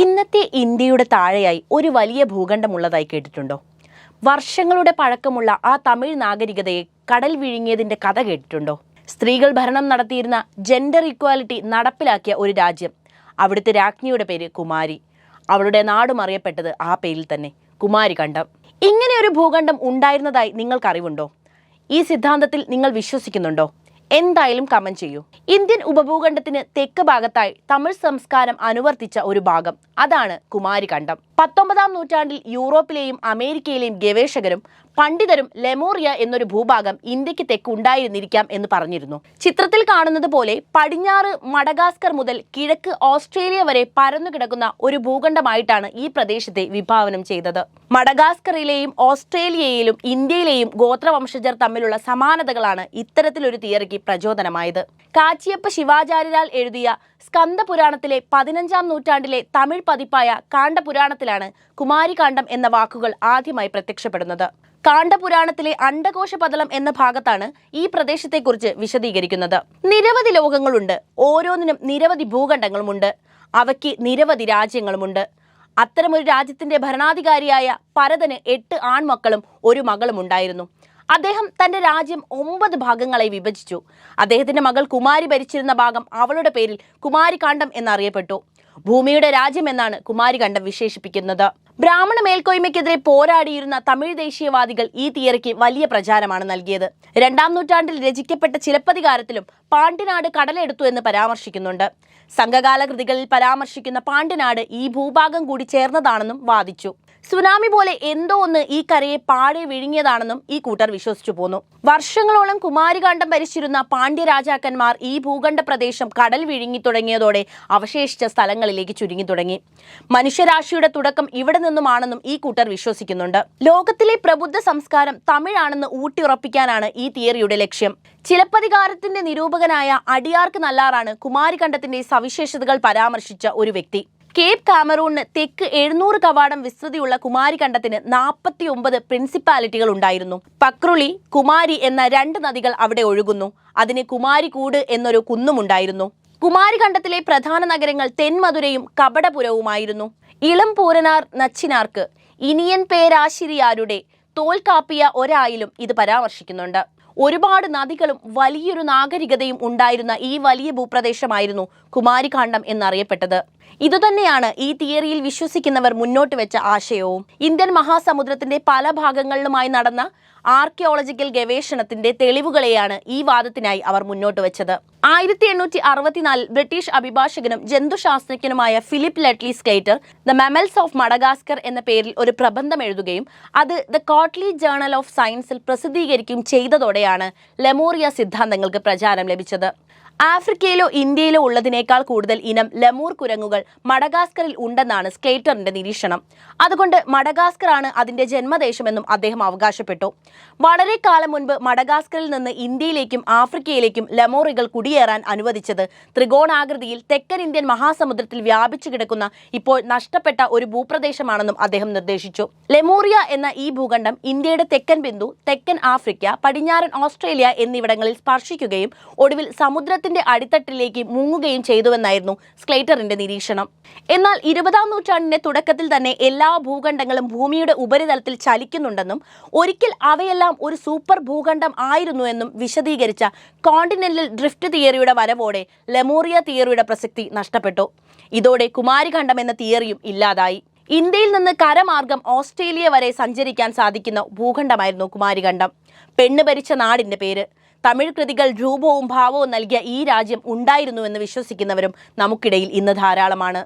ഇന്നത്തെ ഇന്ത്യയുടെ താഴെയായി ഒരു വലിയ ഭൂഖണ്ഡമുള്ളതായി കേട്ടിട്ടുണ്ടോ? വർഷങ്ങളുടെ പഴക്കമുള്ള ആ തമിഴ് നാഗരികതയെ കടൽ വിഴുങ്ങിയതിന്റെ കഥ കേട്ടിട്ടുണ്ടോ? സ്ത്രീകൾ ഭരണം നടത്തിയിരുന്ന ജെൻഡർ ഇക്വാലിറ്റി നടപ്പിലാക്കിയ ഒരു രാജ്യം. അവിടുത്തെ രാജ്ഞിയുടെ പേര് കുമാരി. അവളുടെ നാടും അറിയപ്പെട്ടത് ആ പേരിൽ തന്നെ കുമാരി കണ്ടം ഇങ്ങനെ ഒരു ഭൂഖണ്ഡം ഉണ്ടായിരുന്നതായി നിങ്ങൾക്കറിവുണ്ടോ? ഈ സിദ്ധാന്തത്തിൽ നിങ്ങൾ വിശ്വസിക്കുന്നുണ്ടോ? എന്തായാലും കമന്റ് ചെയ്യൂ. ഇന്ത്യൻ ഉപഭൂഖണ്ഡത്തിന് തെക്ക് ഭാഗത്തായി തമിഴ് സംസ്കാരം അനുവർത്തിച്ച ഒരു ഭാഗം. അതാണ് കുമാരികണ്ഠം പത്തൊമ്പതാം നൂറ്റാണ്ടിൽ യൂറോപ്പിലെയും അമേരിക്കയിലെയും ഗവേഷകരും പണ്ഡിതരും ലെമോറിയ എന്നൊരു ഭൂഭാഗം ഇന്ത്യയ്ക്ക് തെക്ക് ഉണ്ടായിരുന്നിരിക്കാം എന്ന് പറഞ്ഞിരുന്നു. ചിത്രത്തിൽ കാണുന്നത് പോലെ പടിഞ്ഞാറ് മഡഗാസ്കർ മുതൽ കിഴക്ക് ഓസ്ട്രേലിയ വരെ പരന്നു കിടക്കുന്ന ഒരു ഭൂഖണ്ഡമായിട്ടാണ് ഈ പ്രദേശത്തെ വിഭാവനം ചെയ്തത്. മഡഗാസ്കറിലെയും ഓസ്ട്രേലിയയിലും ഇന്ത്യയിലെയും ഗോത്രവംശജർ തമ്മിലുള്ള സമാനതകളാണ് ഇത്തരത്തിലൊരു തിയറിക്ക് പ്രചോദനമായത്. കാച്ചിയപ്പ ശിവാചാര്യരാൽ എഴുതിയ സ്കന്ദപുരാണത്തിലെ പതിനഞ്ചാം നൂറ്റാണ്ടിലെ തമിഴ് പതിപ്പായ കാണ്ഡപുരാണത്തിലാണ് കുമാരികാണ്ഡം എന്ന വാക്കുകൾ ആദ്യമായി പ്രത്യക്ഷപ്പെടുന്നത്. കാണ്ഡപുരാണത്തിലെ അണ്ടകോശ പതളം എന്ന ഭാഗത്താണ് ഈ പ്രദേശത്തെക്കുറിച്ച് വിശദീകരിക്കുന്നത്. നിരവധി ലോകങ്ങളുണ്ട്. ഓരോന്നിനും നിരവധി ഭൂഖണ്ഡങ്ങളുമുണ്ട്. അവയ്ക്ക് നിരവധി രാജ്യങ്ങളുമുണ്ട്. അത്തരമൊരു രാജ്യത്തിന്റെ ഭരണാധികാരിയായ പരതന് എട്ട് ആൺമക്കളും ഒരു മകളും ഉണ്ടായിരുന്നു അദ്ദേഹം തന്റെ രാജ്യം ഒമ്പത് ഭാഗങ്ങളായി വിഭജിച്ചു. അദ്ദേഹത്തിന്റെ മകൾ കുമാരി ഭരിച്ചിരുന്ന ഭാഗം അവളുടെ പേരിൽ കുമാരികാണ്ഡം എന്നറിയപ്പെട്ടു. ഭൂമിയുടെ രാജ്യം എന്നാണ് കുമാരികണ്ഠം വിശേഷിപ്പിക്കുന്നത്. ബ്രാഹ്മണ മേൽക്കോയ്മയ്ക്കെതിരെ പോരാടിയിരുന്ന തമിഴ് ദേശീയവാദികൾ ഈ തിയറിക്ക് വലിയ പ്രചാരമാണ് നൽകിയത്. രണ്ടാം നൂറ്റാണ്ടിൽ രചിക്കപ്പെട്ട ചിലപ്പതികാരത്തിലും പാണ്ടിനാട് കടലെടുത്തു എന്ന് പരാമർശിക്കുന്നുണ്ട്. സംഘകാല കൃതികളിൽ പരാമർശിക്കുന്ന പാണ്ടിനാട് ഈ ഭൂഭാഗം കൂടി ചേർന്നതാണെന്നും വാദിച്ചു. സുനാമി പോലെ എന്തോ ഒന്ന് ഈ കരയെ പാടെ വിഴുങ്ങിയതാണെന്നും ഈ കൂട്ടർ വിശ്വസിച്ചു പോന്നു. വർഷങ്ങളോളം കുമാരികാണ്ഡം ഭരിച്ചിരുന്ന പാണ്ഡ്യ രാജാക്കന്മാർ ഈ ഭൂഖണ്ഡ പ്രദേശം കടൽ വിഴുങ്ങി തുടങ്ങിയതോടെ അവശേഷിച്ച സ്ഥലങ്ങളിലേക്ക് ചുരുങ്ങി തുടങ്ങി. മനുഷ്യരാശിയുടെ തുടക്കം ഇവിടെ നിന്നുമാണെന്നും ഈ കൂട്ടർ വിശ്വസിക്കുന്നുണ്ട്. ലോകത്തിലെ പ്രബുദ്ധ സംസ്കാരം തമിഴാണെന്ന് ഊട്ടിയുറപ്പിക്കാനാണ് ഈ തിയറിയുടെ ലക്ഷ്യം. ചിലപ്പതികാരത്തിന്റെ നിരൂപകനായ അടിയാർക്ക് നല്ലാറാണ് കുമാരികണ്ഠത്തിന്റെ സവിശേഷതകൾ പരാമർശിച്ച ഒരു വ്യക്തി. കേപ്പ് കാമറൂണിന് തെക്ക് എഴുന്നൂറ് കവാടം വിസ്തൃതിയുള്ള കുമാരികണ്ഠത്തിന് നാൽപ്പത്തി ഒമ്പത് പ്രിൻസിപ്പാലിറ്റികൾ ഉണ്ടായിരുന്നു. പക്രുളി കുമാരി എന്ന രണ്ട് നദികൾ അവിടെ ഒഴുകുന്നു. അതിന് കുമാരികൂട് എന്നൊരു കുന്നുമുണ്ടായിരുന്നു കുമാരികണ്ഠത്തിലെ പ്രധാന നഗരങ്ങൾ തെന്മധുരയും കപടപുരവുമായിരുന്നു. ഇളം പൂരനാർ നച്ചിനാർക്ക് ഇനിയൻ പേരാശിരിയാരുടെ തോൽക്കാപ്പിയ ഒരായിലും ഇത് പരാമർശിക്കുന്നുണ്ട്. ഒരുപാട് നദികളും വലിയൊരു നാഗരികതയും ഉണ്ടായിരുന്ന ഈ വലിയ ഭൂപ്രദേശമായിരുന്നു കുമാരികാണ്ഡം എന്നറിയപ്പെട്ടത്. ഇതുതന്നെയാണ് ഈ തിയറിയിൽ വിശ്വസിക്കുന്നവർ മുന്നോട്ട് വെച്ച ആശയവും. ഇന്ത്യൻ മഹാസമുദ്രത്തിന്റെ പല ഭാഗങ്ങളിലുമായി നടന്ന ആർക്കിയോളജിക്കൽ ഗവേഷണത്തിന്റെ തെളിവുകളെയാണ് ഈ വാദത്തിനായി അവർ മുന്നോട്ട് വെച്ചത്. ആയിരത്തി എണ്ണൂറ്റി അറുപത്തിനാലിൽ ബ്രിട്ടീഷ് അഭിഭാഷകനും ജന്തുശാസ്ത്രജ്ഞനുമായ Philip Lutley Sclater the mammals of Madagascar എന്ന പേരിൽ ഒരു പ്രബന്ധം എഴുതുകയും അത് ദ കോട്ട്ലി ജേണൽ ഓഫ് സയൻസിൽ പ്രസിദ്ധീകരിക്കുകയും ചെയ്തതോടെയാണ് ലെമോറിയ സിദ്ധാന്തങ്ങൾക്ക് പ്രചാരം ലഭിച്ചത്. ആഫ്രിക്കയിലോ ഇന്ത്യയിലോ ഉള്ളതിനേക്കാൾ കൂടുതൽ ഇനം ലമൂർ കുരങ്ങുകൾ മഡഗാസ്കറിൽ ഉണ്ടെന്നാണ് സ്കേറ്ററിന്റെ നിരീക്ഷണം. അതുകൊണ്ട് മഡഗാസ്കർ ആണ് അതിന്റെ ജന്മദേശമെന്നും അദ്ദേഹം അവകാശപ്പെട്ടു. വളരെ കാലം മുൻപ് മഡഗാസ്കറിൽ നിന്ന് ഇന്ത്യയിലേക്കും ആഫ്രിക്കയിലേക്കും ലമോറികൾ കുടിയേറാൻ അനുവദിച്ചത് ത്രികോണാകൃതിയിൽ തെക്കൻ ഇന്ത്യൻ മഹാസമുദ്രത്തിൽ വ്യാപിച്ചു കിടക്കുന്ന ഇപ്പോൾ നഷ്ടപ്പെട്ട ഒരു ഭൂപ്രദേശമാണെന്നും അദ്ദേഹം നിർദ്ദേശിച്ചു. ലെമോറിയ എന്ന ഈ ഭൂഖണ്ഡം ഇന്ത്യയുടെ തെക്കൻ ബിന്ദു തെക്കൻ ആഫ്രിക്ക പടിഞ്ഞാറൻ ഓസ്ട്രേലിയ എന്നിവിടങ്ങളിൽ സ്പർശിക്കുകയും ഒടുവിൽ സമുദ്രത്തിൽ സമുദ്രത്തിന്റെ അടിത്തട്ടിലേക്ക് മുങ്ങുകയും ചെയ്തുവെന്നായിരുന്നു സ്ക്ലേറ്ററിന്റെ നിരീക്ഷണം. എന്നാൽ ഇരുപതാം നൂറ്റാണ്ടിന്റെ തുടക്കത്തിൽ തന്നെ എല്ലാ ഭൂഖണ്ഡങ്ങളും ഭൂമിയുടെ ഉപരിതലത്തിൽ ചലിക്കുന്നുണ്ടെന്നും ഒരിക്കൽ അവയെല്ലാം ഒരു സൂപ്പർ ഭൂഖണ്ഡം ആയിരുന്നു എന്നും വിശദീകരിച്ച കോണ്ടിനെന്റൽ ഡ്രിഫ്റ്റ് തിയറിയുടെ വരവോടെ ലെമോറിയ തിയറിയുടെ പ്രസക്തി നഷ്ടപ്പെട്ടു. ഇതോടെ കുമാരിഖണ്ഡം എന്ന തിയറിയും ഇല്ലാതായി. ഇന്ത്യയിൽ നിന്ന് കരമാർഗം ഓസ്ട്രേലിയ വരെ സഞ്ചരിക്കാൻ സാധിക്കുന്ന ഭൂഖണ്ഡമായിരുന്നു കുമാരിഖണ്ഡം. പെണ്ണ് ഭരിച്ച നാടിന്റെ പേര്. തമിഴ് കൃതികൾ രൂപവും ഭാവവും നൽകിയ ഈ രാജ്യം ഉണ്ടായിരുന്നുവെന്ന് വിശ്വസിക്കുന്നവരും നമുക്കിടയിൽ ഇന്ന് ധാരാളമാണ്.